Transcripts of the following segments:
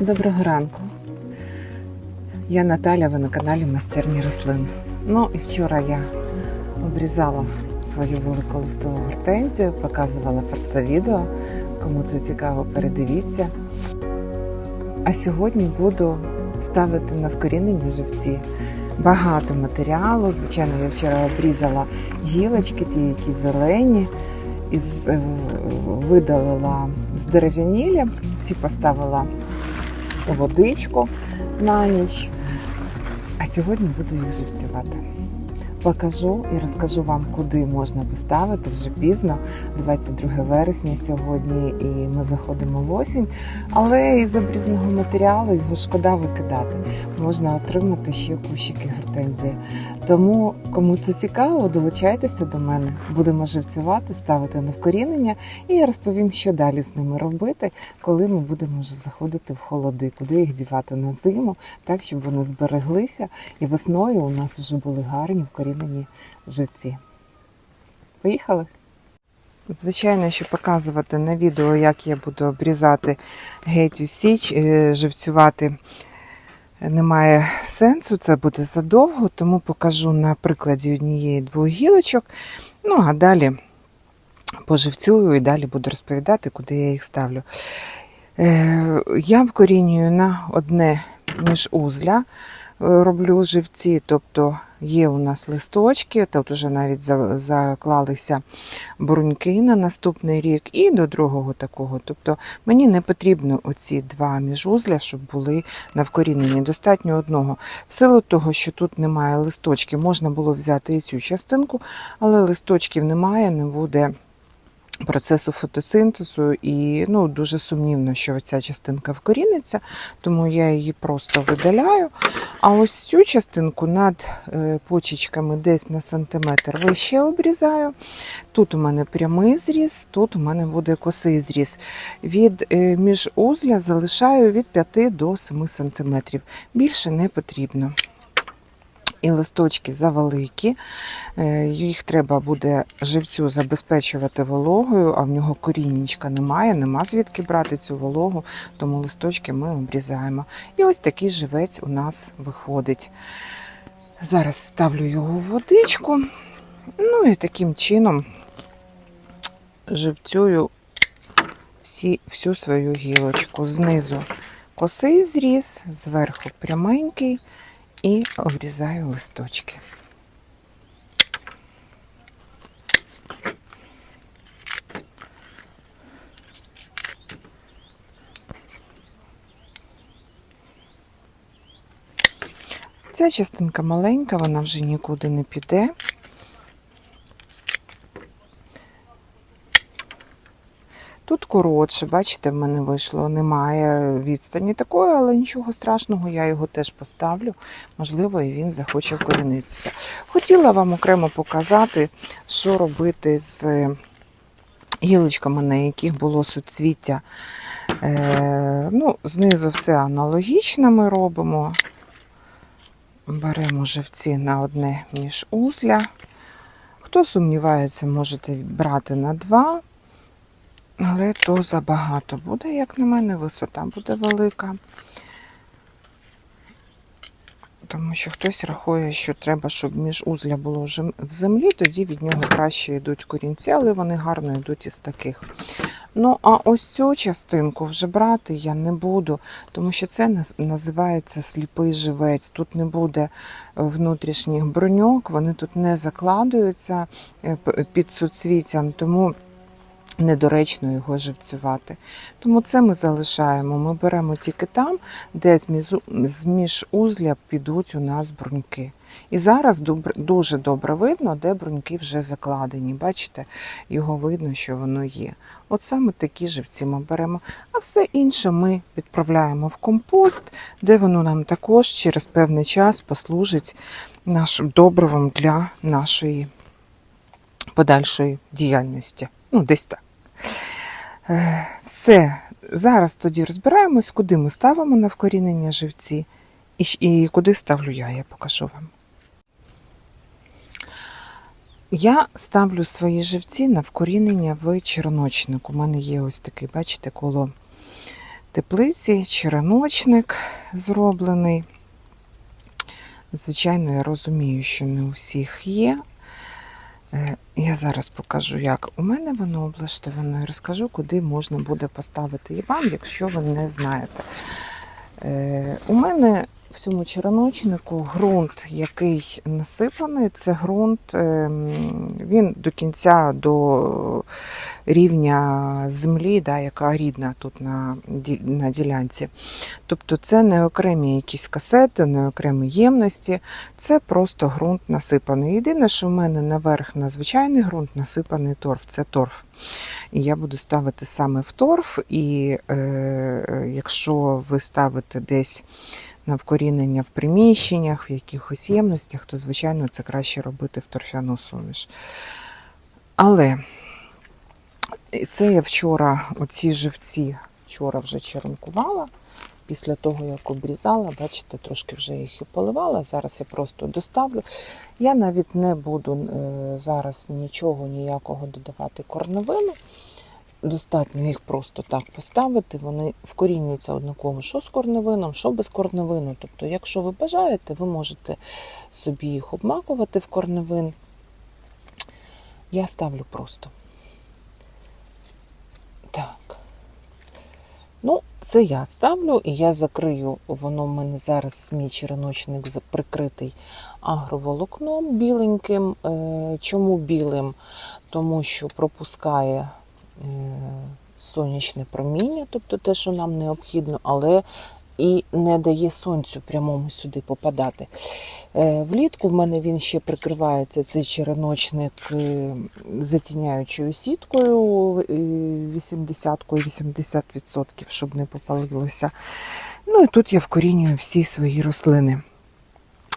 Доброго ранку. Я Наталя, ви на каналі Майстерні рослин. Ну і вчора я обрізала свою велику листову гортензію, показувала про це відео. Кому це цікаво, передивіться. А сьогодні буду ставити на вкорінення живці. Багато матеріалу. Звичайно, я вчора обрізала гілочки, ті, які зелені, і е, видалила з дерев'янілі. Ці поставила водичку на ніч. А сьогодні буду їх живцювати. Покажу і розкажу вам, куди можна поставити вже пізно, 22 вересня сьогодні, і ми заходимо в осінь. Але із обрізного матеріалу його шкода викидати. Можна отримати ще кущики гортензії. Тому, кому це цікаво, долучайтеся до мене. Будемо живцювати, ставити на вкорінення, і я розповім, що далі з ними робити, коли ми будемо вже заходити в холоди, куди їх дівати на зиму, так щоб вони збереглися, і весною у нас вже були гарні вкорінені живці. Поїхали? Звичайно, що показувати на відео, як я буду обрізати геть січ, е, живцювати немає сенсу, це буде задовго, тому покажу на прикладі однієї двох гілочок. Ну, а далі поживцюю і далі буду розповідати, куди я їх ставлю. Е, Я вкорінюю на одне міжузля, роблю живці, тобто є у нас листочки, тут вже навіть заклалися бруньки на наступний рік, і до другого такого. Тобто мені не потрібно оці два міжузля, щоб були на вкоріненні. Достатньо одного. В силу того, що тут немає листочків, можна було взяти і цю частинку, але листочків немає, не буде процесу фотосинтезу, і ну, дуже сумнівно, що ця частинка вкоріниться, тому я її просто видаляю. А ось цю частинку над е, почечками десь на сантиметр вище обрізаю. Тут у мене прямий зріз, тут у мене буде косий зріз. Від е, міжузля залишаю від 5 до 7 сантиметрів. Більше не потрібно. І листочки завеликі, Е, їх треба буде живцю забезпечувати вологою, а в нього коріннячка немає, нема звідки брати цю вологу, тому листочки ми обрізаємо. І ось такий живець у нас виходить. Зараз ставлю його в водичку. Ну і таким чином живцюю всі, всю свою гілочку. Знизу косий зріз, зверху пряменький і обрізаю листочки. Ця частинка маленька, вона вже нікуди не піде. Тут коротше, бачите, в мене вийшло, немає відстані такої, але нічого страшного, я його теж поставлю. Можливо, і він захоче вкорінитися. Хотіла вам окремо показати, що робити з гілочками, на яких було суцвіття. Е, ну, знизу все аналогічно ми робимо. Беремо живці на одне міжузля. Хто сумнівається, можете брати на два, але то забагато буде, як на мене, висота буде велика. Тому що хтось рахує, що треба, щоб міжузля було в землі, тоді від нього краще йдуть корінці, але вони гарно йдуть із таких. Ну, а ось цю частинку вже брати я не буду, тому що це називається сліпий живець. Тут не буде внутрішніх броньок, вони тут не закладуються е, під суцвіттям, тому недоречно його живцювати. Тому це ми залишаємо. Ми беремо тільки там, де з мізу- з міжузля підуть у нас бруньки. І зараз дуже добре видно, де бруньки вже закладені. Бачите, його видно, що воно є. От саме такі живці ми беремо. А все інше ми відправляємо в компост, де воно нам також через певний час послужить нашим добривом для нашої подальшої діяльності. Ну, десь так. Е, Все. Зараз тоді розбираємось, куди ми ставимо на вкорінення живці і, і куди ставлю я, я покажу вам. Я ставлю свої живці на вкорінення в черночник. У мене є ось такий, бачите, коло теплиці, череночник зроблений. Звичайно, я розумію, що не у всіх є. Е, Я зараз покажу, як. У мене воно облаштовано, і розкажу, куди можна буде поставити. І вам, якщо ви не знаєте. Е, У мене в цьому череночнику ґрунт, який насипаний, це ґрунт, ем, він до кінця до рівня землі, да, яка рідна тут на, на ділянці. Тобто це не окремі якісь касети, не окремі ємності, це просто ґрунт насипаний. Єдине, що в мене наверх на звичайний ґрунт насипаний торф, це торф. І я буду ставити саме в торф, і е, якщо ви ставите десь на вкорінення в приміщеннях, в якихось ємностях, то, звичайно, це краще робити в торфяну суміш. Але і це я вчора, оці живці, вчора вже черенкувала. Після того, як обрізала, бачите, трошки вже їх і поливала. Зараз я просто доставлю. Я навіть не буду е, зараз нічого ніякого додавати корневину. Достатньо їх просто так поставити. Вони вкорінюються однаково, що з корневином, що без корневину. Тобто, якщо ви бажаєте, ви можете собі їх обмакувати в корневин. Я ставлю просто. Так. Ну, це я ставлю і я закрию. Воно в мене зараз мій череночник прикритий агроволокном біленьким. Е, Чому білим? Тому що пропускає е, сонячне проміння, тобто те, що нам необхідно, але і не дає сонцю прямому сюди попадати. Е, Влітку в мене він ще прикривається цей череночник е, затіняючою сіткою е, 80-кою, 80%, щоб не попалилося. Ну і тут я вкорінюю всі свої рослини.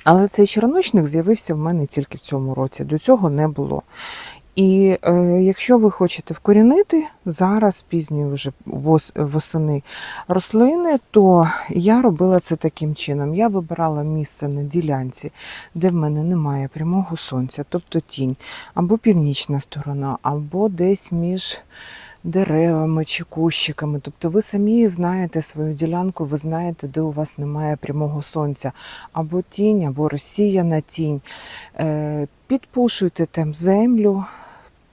Але цей череночник з'явився в мене тільки в цьому році. До цього не було. І е, якщо ви хочете вкорінити зараз, пізньої вже вос, восени рослини, то я робила це таким чином. Я вибирала місце на ділянці, де в мене немає прямого сонця, тобто тінь, або північна сторона, або десь між деревами чи кущиками. Тобто ви самі знаєте свою ділянку, ви знаєте, де у вас немає прямого сонця, або тінь, або розсіяна тінь. Е, Підпушуйте там землю.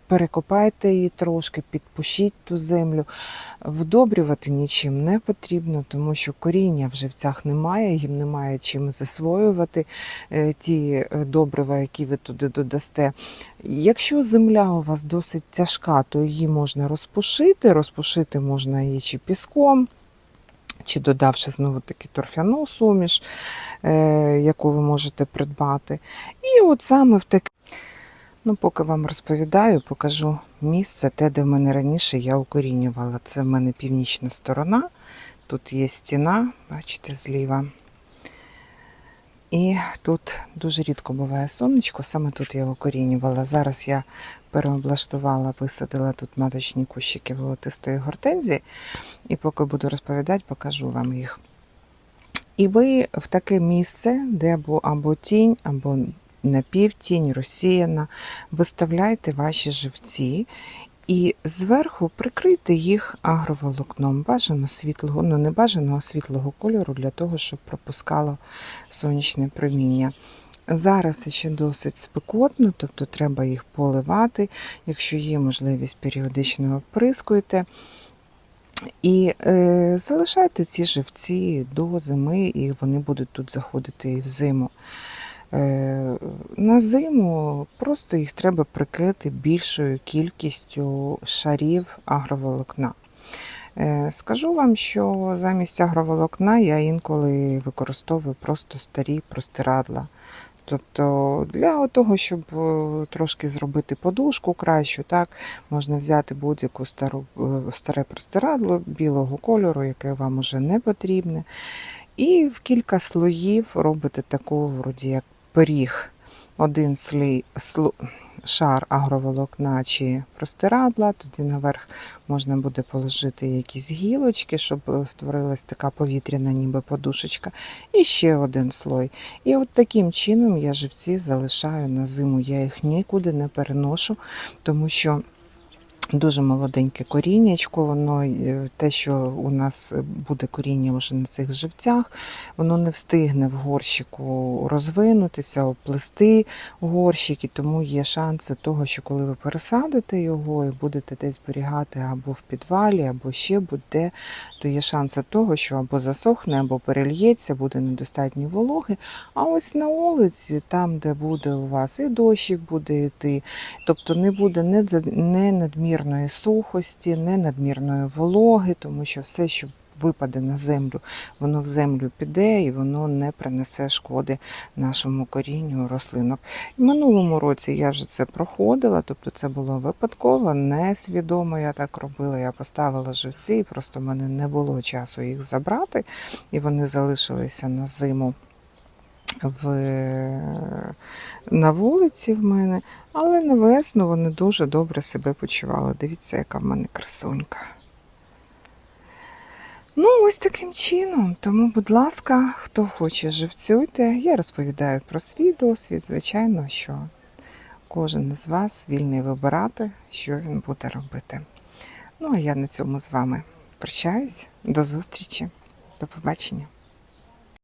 Перекопайте її трошки, підпушіть ту землю. Вдобрювати нічим не потрібно, тому що коріння в живцях немає, їм немає чим засвоювати е, ті е, добрива, які ви туди додасте. Якщо земля у вас досить тяжка, то її можна розпушити. Розпушити можна її чи піском, чи додавши знову таки торфяну суміш, е, яку ви можете придбати. І от саме в таке. Ну, поки вам розповідаю, покажу місце, те, де в мене раніше я укорінювала. Це в мене північна сторона. Тут є стіна, бачите, зліва. І тут дуже рідко буває сонечко, саме тут я укорінювала. Зараз я переоблаштувала, висадила тут маточні кущики волотистої гортензії. І поки буду розповідати, покажу вам їх. І ви в таке місце, де або, або тінь, або напівтінь, розсіяна, виставляйте ваші живці і зверху прикрийте їх агроволокном, бажано світлого, ну не бажано, а світлого кольору для того, щоб пропускало сонячне проміння. Зараз ще досить спекотно, тобто треба їх поливати. Якщо є можливість, періодично оприскуйте. І е, залишайте ці живці до зими, і вони будуть тут заходити і в зиму. Е, на зиму просто їх треба прикрити більшою кількістю шарів агроволокна. Е, Скажу вам, що замість агроволокна я інколи використовую просто старі простирадла. Тобто для того, щоб е, трошки зробити подушку кращу, так, можна взяти будь-яку стару, старе простирадло білого кольору, яке вам уже не потрібне. І в кілька слоїв робите таку, вроді як пиріг. Один слій, шар агроволокна чи простирадла, тоді наверх можна буде положити якісь гілочки, щоб е, створилась така повітряна ніби подушечка. І ще один слой. І от таким чином я живці залишаю на зиму. Я їх нікуди не переношу, тому що Дуже молоденьке коріннячко, воно е, те, що у нас буде коріння вже на цих живцях, воно не встигне в горщику розвинутися, оплести горщик, і тому є шанси того, що коли ви пересадите його і будете десь зберігати або в підвалі, або ще будь-де, то є шанси того, що або засохне, або перельється, буде недостатньо вологи. А ось на вулиці, там, де буде у вас і дощик буде йти, тобто не буде не, не надмірної сухості, не надмірної вологи, тому що все, що випаде на землю, воно в землю піде і воно не принесе шкоди нашому корінню рослинок. І минулому році я вже це проходила, тобто це було випадково, несвідомо я так робила. Я поставила живці, і просто в мене не було часу їх забрати, і вони залишилися на зиму в, на вулиці в мене, але на весну вони дуже добре себе почували. Дивіться, яка в мене красунька. Ну, ось таким чином. Тому, будь ласка, хто хоче, живцюйте. Я розповідаю про свій досвід. Звичайно, що кожен із вас вільний вибирати, що він буде робити. Ну, а я на цьому з вами прощаюсь. До зустрічі. До побачення.